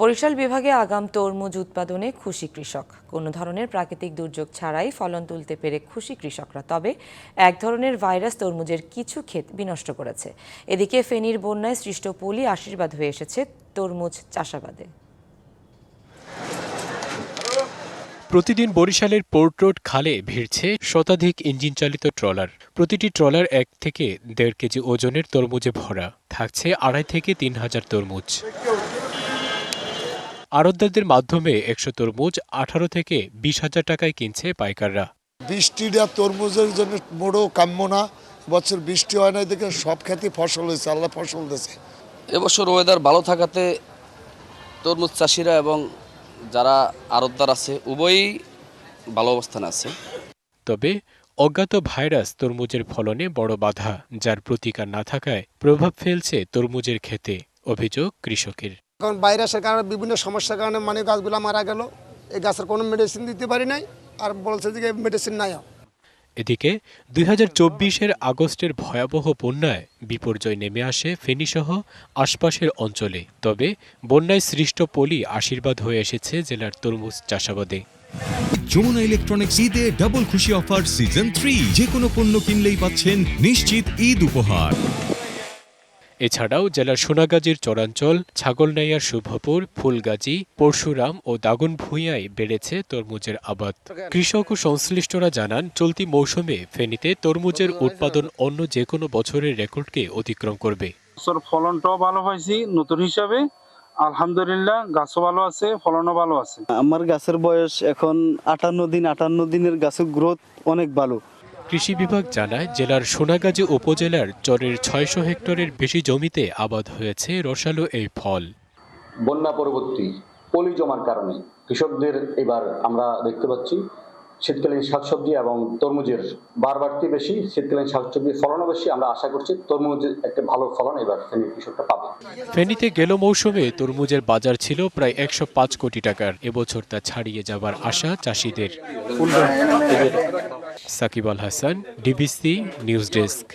বরিশাল বিভাগে আগাম তরমুজ উৎপাদনে খুশি কৃষক। কোনো ধরনের প্রাকৃতিক দুর্যোগ ছাড়াই ফলন তুলতে পেরে খুশি কৃষকরা। তবে এক ধরনের ভাইরাস তরমুজের কিছু ক্ষেত বিনষ্ট করেছে। এদিকে ফেনীর বন্যায় সৃষ্ট পলি আশীর্বাদ হয়ে এসেছে তরমুজ চাষাবাদে। প্রতিদিন বরিশালের পোর্ট রোড খালে ভিড়ছে শতাধিক ইঞ্জিন চালিত ট্রলার। প্রতিটি ট্রলার এক থেকে দেড় কেজি ওজনের তরমুজে ভরা। থাকছে আড়াই থেকে তিন হাজার তরমুজ। আড়তদারদের মাধ্যমে একশো তরমুজ আঠারো থেকে বিশ হাজার টাকায় কিনছে পাইকাররা। বৃষ্টিটা তরমুজের জন্য মোড়ও কাম্য না। বছর বৃষ্টি হয় না দেখে সব খেতে ফসল হয়েছে আল্লাহ ফসল দিয়েছে। এবছর ওয়েদার ভালো থাকাতে তরমুজ চাষিরা এবং যারা আড়তদার আছে উভয়ই ভালো অবস্থানে আছে। তবে অজ্ঞাত ভাইরাস তরমুজের ফলনে বড় বাধা যার প্রতিকার না থাকায় প্রভাব ফেলছে তরমুজের ক্ষেতে অভিযোগ কৃষকের। কারণ ভাইরাসের কারণে বিভিন্ন সমস্যার কারণে মানে গাছগুলো মারা গেল। এই গাছের কোনো মেডিসিন দিতে পারি নাই আর বলছে যে মেডিসিন নাই। এদিকে দুই হাজার চব্বিশের আগস্টের ভয়াবহ বন্যায় বিপর্যয় নেমে আসে ফেনীসহ আশপাশের অঞ্চলে। তবে বন্যায় সৃষ্ট পলি আশীর্বাদ হয়ে এসেছে জেলার তরমুজ চাষাবাদে। যমুনা ইলেকট্রনিক্স ঈদে ডাবল খুশি অফার সিজন থ্রি যে কোনো পণ্য কিনলেই পাচ্ছেন নিশ্চিত ঈদ উপহার। এছাড়াও জেলার সোনাগাজীর চরাঞ্চল ছাগলনাইয়ার শুভপুর ফুলগাজী পরশুরাম ও দাগন ভূঁইয়ায় বেড়েছে তরমুজের আবাদ। কৃষক ও সংশ্লিষ্টরা জানান চলতি মৌসুমে ফেনীতে তরমুজের উৎপাদন অন্য যে কোনো বছরের রেকর্ডকে অতিক্রম করবে। ফলনটাও ভালো পাইছি নতুন হিসাবে। আলহামদুলিল্লাহ গাছও ভালো আছে ফলনও ভালো আছে। আমার গাছের বয়স এখন আটান্ন দিন আটান্ন দিনের গাছের গ্রোথ অনেক ভালো। কৃষি বিভাগ জানায়, জেলার সোনাগাজী উপজেলার চরের ছয়শো হেক্টরের বেশি জমিতে আবাদ হয়েছে রসালো এই ফল। বন্যা পরবর্তী পলি জমার কারণে কৃষকদের এবার আমরা দেখতে পাচ্ছি শীতকালীন শাকসবজি এবং তরমুজের বার বাড়তি বেশি, শীতকালীন শাকসবজির ফলনও বেশি। আমরা আশা করছি তরমুজের একটা ভালো ফলন এবার ফেনীর কৃষকটা পাবে। ফেনীতে গেল মৌসুমে তরমুজের বাজার ছিল প্রায় একশো পাঁচ কোটি টাকার। এবছর তা ছাড়িয়ে যাবার আশা চাষিদের। Shakib Al Hasan, DBC news desk.